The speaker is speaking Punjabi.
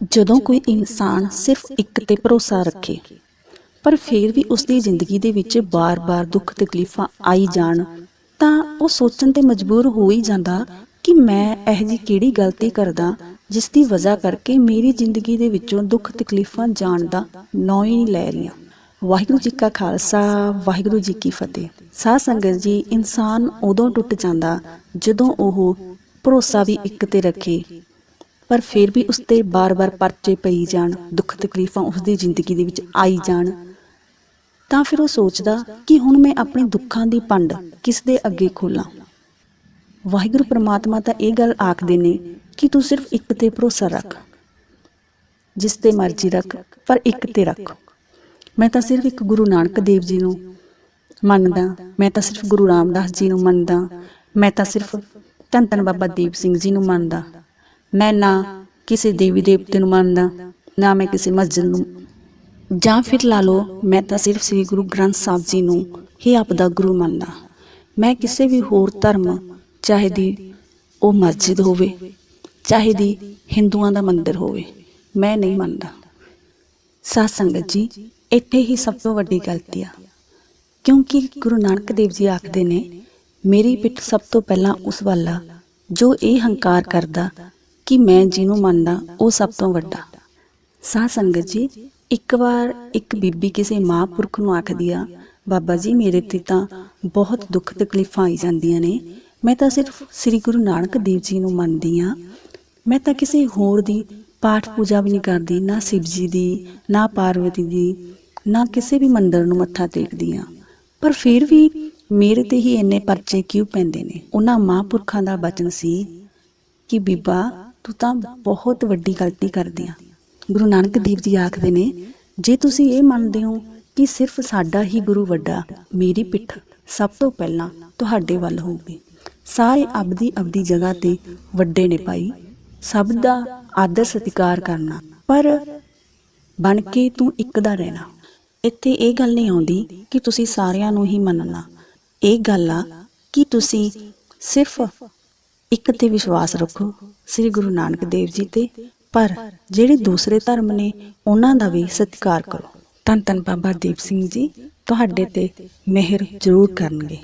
ਜਦੋਂ ਕੋਈ ਇਨਸਾਨ ਸਿਰਫ ਇੱਕ ਤੇ ਭਰੋਸਾ ਰੱਖੇ, ਪਰ ਫਿਰ ਵੀ ਉਸ ਦੀ ਜ਼ਿੰਦਗੀ ਦੇ ਵਿੱਚ ਬਾਰ-ਬਾਰ ਦੁੱਖ ਤਕਲੀਫਾਂ ਆਈ ਜਾਣ, ਤਾਂ ਉਹ ਸੋਚਣ ਤੇ ਮਜਬੂਰ ਹੋ ਹੀ ਜਾਂਦਾ ਕਿ ਮੈਂ ਇਹ ਜੀ ਕਿਹੜੀ ਗਲਤੀ ਕਰਦਾ ਜਿਸ ਦੀ ਵਜ੍ਹਾ ਕਰਕੇ ਮੇਰੀ ਜ਼ਿੰਦਗੀ ਦੇ ਵਿੱਚੋਂ ਦੁੱਖ ਤਕਲੀਫਾਂ ਜਾਣ ਦਾ ਨਾਂ ਹੀ ਨਹੀਂ ਲੈ ਰਹੀਆਂ। ਵਾਹਿਗੁਰੂ ਜੀ ਕਾ ਖਾਲਸਾ, ਵਾਹਿਗੁਰੂ ਜੀ ਕੀ ਫਤਿਹ। ਸਾਧ ਸੰਗਤ ਜੀ, ਇਨਸਾਨ ਉਦੋਂ ਟੁੱਟ ਜਾਂਦਾ ਜਦੋਂ ਉਹ ਭਰੋਸਾ ਵੀ ਇੱਕ ਤੇ ਰੱਖੇ ਪਰ ਫਿਰ ਵੀ ਉਸ ਤੇ ਬਾਰ-ਬਾਰ ਪਰਚੇ ਪਈ ਜਾਣ, ਦੁੱਖ ਤਕਲੀਫਾਂ ਉਸ ਦੀ ਜ਼ਿੰਦਗੀ ਦੇ ਵਿੱਚ ਆਈ ਜਾਣ, ਤਾਂ ਫਿਰ ਉਹ ਸੋਚਦਾ ਕਿ ਹੁਣ ਮੈਂ ਆਪਣੇ ਦੁੱਖਾਂ ਦੀ ਪੰਡ ਕਿਸ ਦੇ ਅੱਗੇ ਖੋਲਾਂ। ਵਾਹਿਗੁਰੂ ਪ੍ਰਮਾਤਮਾ ਤਾਂ ਇਹ ਗੱਲ ਆਖਦੇ ਨੇ ਕਿ ਤੂੰ ਸਿਰਫ ਇੱਕ ਤੇ ਭਰੋਸਾ ਰੱਖ, ਜਿਸ ਤੇ ਮਰਜ਼ੀ ਰੱਖ, ਪਰ ਇੱਕ ਤੇ ਰੱਖ। ਮੈਂ ਤਾਂ ਸਿਰਫ ਇੱਕ ਗੁਰੂ ਨਾਨਕ ਦੇਵ ਜੀ ਨੂੰ ਮੰਨਦਾ, ਮੈਂ ਤਾਂ ਸਿਰਫ ਗੁਰੂ ਰਾਮਦਾਸ ਜੀ ਨੂੰ ਮੰਨਦਾ, ਮੈਂ ਤਾਂ ਸਿਰਫ ਧੰਨ ਧੰਨ ਬਾਬਾ ਦੀਪ ਸਿੰਘ ਜੀ ਨੂੰ ਮੰਨਦਾ। ਮੈਂ ਨਾ ਕਿਸੇ ਦੇਵੀ ਦੇਵਤੇ ਨੂੰ ਮੰਨਦਾ, ਨਾ ਮੈਂ ਕਿਸੇ ਮਸਜਿਦ ਨੂੰ। ਜਾਂ ਫਿਰ ਲਾ ਲਓ, ਮੈਂ ਤਾਂ ਸਿਰਫ ਸ੍ਰੀ ਗੁਰੂ ਗ੍ਰੰਥ ਸਾਹਿਬ ਜੀ ਨੂੰ ਹੀ ਆਪਦਾ ਗੁਰੂ ਮੰਨਦਾ। ਮੈਂ ਕਿਸੇ ਵੀ ਹੋਰ ਧਰਮ, ਚਾਹੇ ਦੀ ਉਹ ਮਸਜਿਦ ਹੋਵੇ, ਚਾਹੇ ਦੀ ਹਿੰਦੂਆਂ ਦਾ ਮੰਦਿਰ ਹੋਵੇ, ਮੈਂ ਨਹੀਂ ਮੰਨਦਾ। ਸਾਧ ਸੰਗਤ ਜੀ, ਇੱਥੇ ਹੀ ਸਭ ਤੋਂ ਵੱਡੀ ਗਲਤੀ ਆ। ਕਿਉਂਕਿ ਗੁਰੂ ਨਾਨਕ ਦੇਵ ਜੀ ਆਖਦੇ ਨੇ, ਮੇਰੀ ਪਿੱਠ ਸਭ ਤੋਂ ਪਹਿਲਾਂ ਉਸ ਵੱਲ ਜੋ ਇਹ ਹੰਕਾਰ ਕਰਦਾ ਕਿ ਮੈਂ ਜਿਹਨੂੰ ਮੰਨਦਾ, ਉਹ ਸਭ ਤੋਂ ਵੱਡਾ। ਸਾਧ ਸੰਗਤ ਜੀ, ਇੱਕ ਵਾਰ ਇੱਕ ਬੀਬੀ ਕਿਸੇ ਮਹਾਂਪੁਰਖ ਨੂੰ ਆਖਦੀ ਆ, ਬਾਬਾ ਜੀ, ਮੇਰੇ ਤੇ ਤਾਂ ਬਹੁਤ ਦੁੱਖ ਤਕਲੀਫਾਂ ਆਈ ਜਾਂਦੀਆਂ ਨੇ। ਮੈਂ ਤਾਂ ਸਿਰਫ ਸ੍ਰੀ ਗੁਰੂ ਨਾਨਕ ਦੇਵ ਜੀ ਨੂੰ ਮੰਨਦੀ ਆ ਮੈਂ ਤਾਂ ਕਿਸੇ ਹੋਰ ਦੀ ਪਾਠ ਪੂਜਾ ਵੀ ਨਹੀਂ ਕਰਦੀ, ਨਾ ਸ਼ਿਵ ਜੀ ਦੀ, ਨਾ ਪਾਰਵਤੀ ਦੀ, ਨਾ ਕਿਸੇ ਵੀ ਮੰਦਰ ਨੂੰ ਮੱਥਾ ਟੇਕਦੀ ਆ ਪਰ ਫਿਰ ਵੀ ਮੇਰੇ ਤੇ ਹੀ ਇੰਨੇ ਪਰਚੇ ਕਿਉਂ ਪੈਂਦੇ ਨੇ? ਉਹਨਾਂ ਮਹਾਂਪੁਰਖਾਂ ਦਾ ਬਚਨ ਸੀ ਕਿ, ਬੀਬਾ ਤੂੰ ਤਾਂ ਬਹੁਤ ਵੱਡੀ ਗਲਤੀ ਕਰਦੀ ਆ। ਗੁਰੂ ਨਾਨਕ ਦੇਵ ਜੀ ਆਖਦੇ ਨੇ, ਜੇ ਤੁਸੀਂ ਇਹ ਮੰਨਦੇ ਹੋ ਕਿ ਸਿਰਫ ਸਾਡਾ ਹੀ ਗੁਰੂ ਵੱਡਾ, ਮੇਰੀ ਪਿੱਠ ਸਭ ਤੋਂ ਪਹਿਲਾਂ ਤੁਹਾਡੇ ਵੱਲ ਹੋਊਗੀ। ਸਾਰੇ ਆਪਦੀ ਆਪਦੀ ਜਗ੍ਹਾ ਤੇ ਵੱਡੇ ਨੇ ਭਾਈ, ਸਭ ਦਾ ਆਦਰ ਸਤਿਕਾਰ ਕਰਨਾ। ਪਰ ਬਣ ਕੇ ਤੂੰ ਇੱਕ ਦਾ ਰਹਿਣਾ। ਇੱਥੇ ਇਹ ਗੱਲ ਨਹੀਂ ਆਉਂਦੀ ਕਿ ਤੁਸੀਂ ਸਾਰਿਆਂ ਨੂੰ ਹੀ ਮੰਨਣਾ। ਇਹ ਗੱਲ ਆ ਕਿ ਤੁਸੀਂ ਸਿਰਫ ਇੱਕ ਤੇ ਵਿਸ਼ਵਾਸ ਰੱਖੋ। ਸ੍ਰੀ ਗੁਰੂ ਨਾਨਕ ਦੇਵ ਜੀ ਤੇ, ਪਰ ਜਿਹੜੇ ਦੂਸਰੇ ਧਰਮ ਨੇ, ਉਹਨਾਂ ਦਾ ਵੀ ਸਤਿਕਾਰ ਕਰੋ। ਧੰਨ ਧੰਨ ਬਾਬਾ ਦੀਪ ਸਿੰਘ ਜੀ, ਤੁਹਾਡੇ ਤੇ ਮਿਹਰ ਜ਼ਰੂਰ ਕਰਨਗੇ।